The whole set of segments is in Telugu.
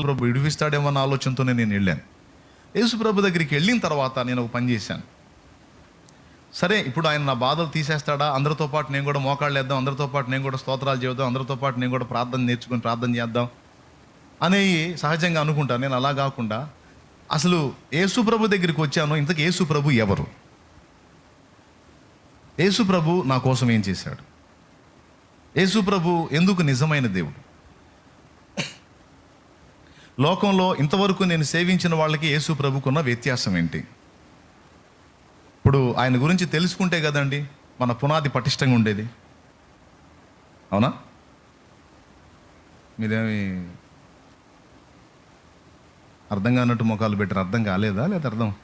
ప్రభు విడిపిస్తాడేమో అన్న ఆలోచనతోనే నేను వెళ్ళాను. యేసు ప్రభు దగ్గరికి వెళ్ళిన తర్వాత నేను ఒక పని చేశాను. సరే ఇప్పుడు ఆయన నా బాధలు తీసేస్తాడా? అందరితో పాటు నేను కూడా మోకాళ్ళు వేద్దాం అందరితో పాటు నేను కూడా స్తోత్రాలు చేద్దాం అందరితో పాటు నేను కూడా ప్రార్థన నేర్చుకుని ప్రార్థన చేద్దాం అనేవి సహజంగా అనుకుంటాను నేను అలా కాకుండా అసలు యేసు ప్రభు దగ్గరికి వచ్చాను. ఇంతకు యేసు ప్రభు ఎవరు? యేసు ప్రభు నా కోసం ఏం చేశాడు? యేసు ప్రభు ఎందుకు నిజమైన దేవుడు? లోకంలో ఇంతవరకు నేను సేవించిన వాళ్ళకి యేసు ప్రభుకున్న వ్యత్యాసం ఏంటి? ఇప్పుడు ఆయన గురించి తెలుసుకుంటే కదండి మన పునాది పటిష్టంగా ఉండేది. అవునా? మీరేమి అర్థం కానట్టు ముఖాలు పెట్టారు అర్థం కాలేదా లేదా అర్థం?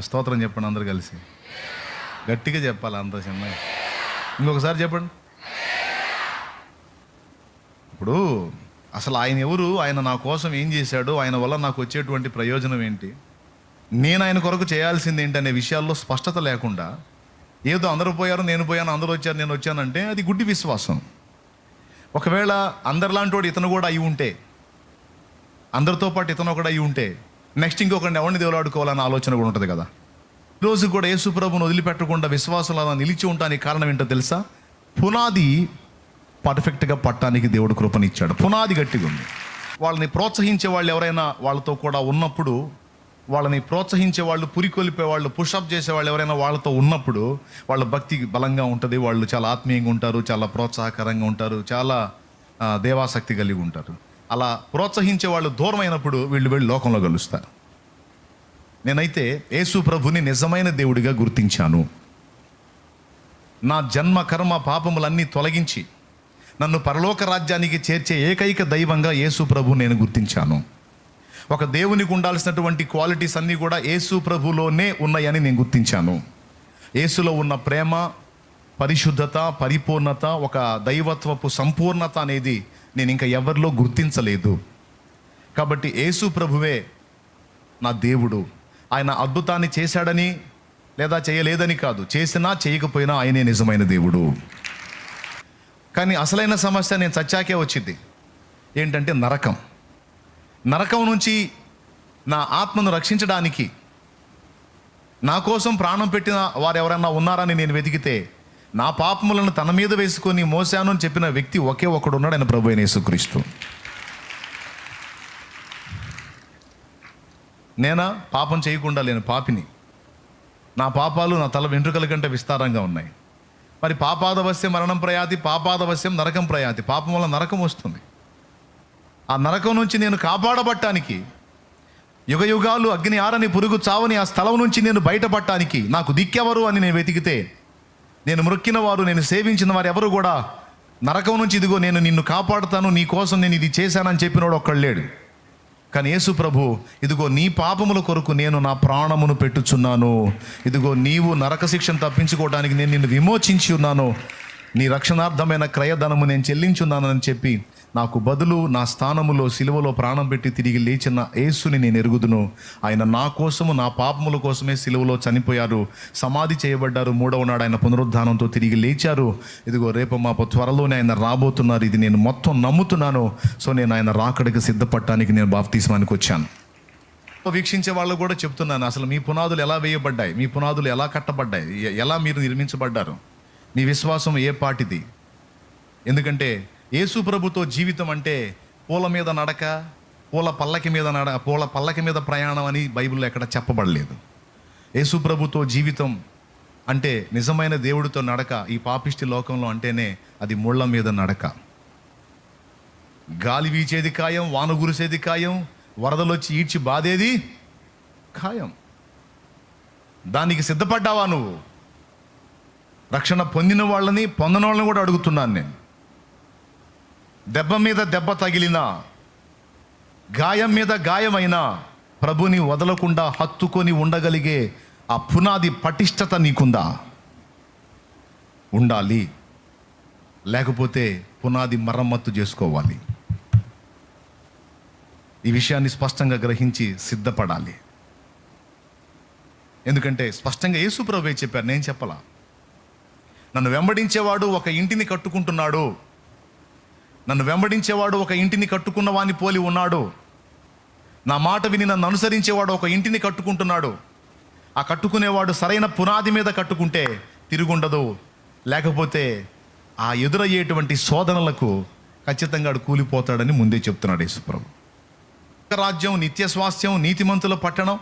స్తోత్రం చెప్పండి అందరు కలిసి. గట్టిగా చెప్పాలి అంత చిన్న? ఇంకొకసారి చెప్పండి. ఇప్పుడు అసలు ఆయన ఎవరు? ఆయన నా కోసం ఏం చేశాడు? ఆయన వల్ల నాకు వచ్చేటువంటి ప్రయోజనం ఏంటి? నేను ఆయన కొరకు చేయాల్సింది ఏంటి అనే విషయాల్లో స్పష్టత లేకుండా ఏదో అందరూ పోయారు నేను పోయాను అందరూ వచ్చారు నేను వచ్చానంటే అది గుడ్డి విశ్వాసం. ఒకవేళ అందరిలాంటి వాడు ఇతను కూడా అయి ఉంటే అందరితో పాటు ఇతను ఒకడు అయి ఉంటే నెక్స్ట్ ఇంకొకరిని ఎవరిని దేవులాడుకోవాలన్న ఆలోచన కూడా ఉంటుంది కదా. రోజు కూడా యేసుప్రభుని వదిలిపెట్టకుండా విశ్వాసాలు అలా నిలిచి ఉండడానికి కారణం ఏంటో తెలుసా? పునాది పర్ఫెక్ట్గా పట్టడానికి దేవుడు కృపనిచ్చాడు. పునాది గట్టిగా ఉంది. వాళ్ళని ప్రోత్సహించే వాళ్ళు ఎవరైనా వాళ్ళతో కూడా ఉన్నప్పుడు వాళ్ళని ప్రోత్సహించే వాళ్ళు పురికొలిపే వాళ్ళు పుషప్ చేసే వాళ్ళు ఎవరైనా వాళ్ళతో ఉన్నప్పుడు వాళ్ళ భక్తి బలంగా ఉంటుంది. వాళ్ళు చాలా ఆత్మీయంగా ఉంటారు చాలా ప్రోత్సాహకరంగా ఉంటారు చాలా దేవాసక్తి కలిగి ఉంటారు. అలా ప్రోత్సహించే వాళ్ళు దూరమైనప్పుడు వీళ్ళు వీళ్ళు వెళ్ళి లోకంలో కలుస్తారు. నేనైతే యేసు ప్రభుని నిజమైన దేవుడిగా గుర్తించాను. నా జన్మ కర్మ పాపములన్నీ తొలగించి నన్ను పరలోక రాజ్యానికి చేర్చే ఏకైక దైవంగా యేసు ప్రభు నేను గుర్తించాను. ఒక దేవునికి ఉండాల్సినటువంటి క్వాలిటీస్ అన్నీ కూడా యేసు ప్రభులోనే ఉన్నాయని నేను గుర్తించాను. యేసులో ఉన్న ప్రేమ పరిశుద్ధత పరిపూర్ణత ఒక దైవత్వపు సంపూర్ణత అనేది నేను ఇంకా ఎవరిలో గుర్తించలేదు. కాబట్టి యేసు ప్రభువే నా దేవుడు. ఆయన అద్భుతాన్ని చేశాడని లేదా చేయలేదని కాదు. చేసినా చేయకపోయినా ఆయనే నిజమైన దేవుడు. కానీ అసలైన సమస్య నేను చచ్చాకే వచ్చింది. ఏంటంటే నరకం. నరకం నుంచి నా ఆత్మను రక్షించడానికి నా కోసం ప్రాణం పెట్టిన వారు ఎవరన్నా ఉన్నారని నేను వెతికితే నా పాపములను తన మీద వేసుకొని మోసాను అని చెప్పిన వ్యక్తి ఒకే ఒకడు ఉన్నాడు ఆయన ప్రభు అయిన యేసుక్రీస్తు. నేనా? పాపం చేయకుండా లేని పాపిని. నా పాపాలు నా తల వెంట్రుకల కంటే విస్తారంగా ఉన్నాయి. మరి పాపాదవశ్యం మరణం ప్రయాతి పాపాదవశ్యం నరకం ప్రయాతి. పాపం వల్ల నరకం వస్తుంది. ఆ నరకం నుంచి నేను కాపాడబట్టానికి యుగ యుగాలు అగ్ని ఆరని పురుగు చావని ఆ స్థలం నుంచి నేను బయటపడటానికి నాకు దిక్కెవరు అని నేను వెతికితే నేను మృక్కిన వారు నేను సేవించిన వారు ఎవరు కూడా నరకం నుంచి ఇదిగో నేను నిన్ను కాపాడుతాను నీ కోసం నేను ఇది చేశానని చెప్పినోడు ఒక్కడు లేడు. కానీ యేసు ప్రభు ఇదిగో నీ పాపముల కొరకు నేను నా ప్రాణమును పెట్టుచున్నాను. ఇదిగో నీవు నరక శిక్షను తప్పించుకోవడానికి నేను నిన్ను విమోచించి ఉన్నాను. నీ రక్షణార్థమైన క్రయధనము నేను చెల్లించున్నానని చెప్పి నాకు బదులు నా స్థానములో సిలువలో ప్రాణం పెట్టి తిరిగి లేచిన యేసుని నేను ఎరుగుదును. ఆయన నా కోసము నా పాపముల కోసమే సిలువలో చనిపోయారు. సమాధి చేయబడ్డారు. మూడవ నాడు ఆయన పునరుద్ధానంతో తిరిగి లేచారు. ఇదిగో రేపు మా త్వరలోనే ఆయన రాబోతున్నారు. ఇది నేను మొత్తం నమ్ముతున్నాను. సో నేను ఆయన రాకడికి సిద్ధపడటానికి నేను బాప్తీస్మానికి వచ్చాను. వీక్షించే వాళ్ళు కూడా చెప్తున్నాను. అసలు మీ పునాదులు ఎలా వేయబడ్డాయి? మీ పునాదులు ఎలా కట్టబడ్డాయి? ఎలా మీరు నిర్మించబడ్డారు? నీ విశ్వాసం ఏ పాటిది? ఎందుకంటే యేసు ప్రభుతో జీవితం అంటే పూల మీద నడక పూల పల్లకి మీద నడ పూల పల్లకి మీద ప్రయాణం అని బైబిల్లో ఎక్కడ చెప్పబడలేదు. యేసు ప్రభుతో జీవితం అంటే నిజమైన దేవుడితో నడక ఈ పాపిష్టి లోకంలో అంటేనే అది ముళ్ళ మీద నడక. గాలి వీచేది ఖాయం వాన గురిసేది ఖాయం వరదలొచ్చి ఈడ్చి బాధేది ఖాయం. దానికి సిద్ధపడ్డావా నువ్వు? రక్షణ పొందిన వాళ్ళని పొందని వాళ్ళని కూడా అడుగుతున్నాను నేను. దెబ్బ మీద దెబ్బ తగిలినా గాయం మీద గాయమైనా ప్రభుని వదలకుండా హత్తుకొని ఉండగలిగే ఆ పునాది పటిష్టత నీకుందా? ఉండాలి. లేకపోతే పునాది మరమ్మత్తు చేసుకోవాలి. ఈ విషయాన్ని స్పష్టంగా గ్రహించి సిద్ధపడాలి. ఎందుకంటే స్పష్టంగా యేసుప్రభే చెప్పారు నేను చెప్పలా. నన్ను వెంబడించేవాడు ఒక ఇంటిని కట్టుకుంటున్నాడు. నన్ను వెంబడించేవాడు ఒక ఇంటిని కట్టుకున్న వాని పోలి ఉన్నాడు. నా మాట విని నన్ను అనుసరించేవాడు ఒక ఇంటిని కట్టుకుంటున్నాడు. ఆ కట్టుకునేవాడు సరైన పునాది మీద కట్టుకుంటే తిరుగుండదు. లేకపోతే ఆ ఎదురయ్యేటువంటి శోధనలకు ఖచ్చితంగా కూలిపోతాడని ముందే చెప్తున్నాడు యేసుప్రభు. రాజ్యం నిత్య స్వాస్థ్యం నీతిమంతుల పట్టణం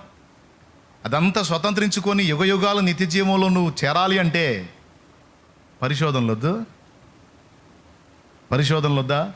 అదంతా స్వతంత్రించుకొని యుగయుగాల నిత్య జీవంలో నువ్వు చేరాలి అంటే పరిశోధనలొద్దు. పరిశోధనలొద్దా?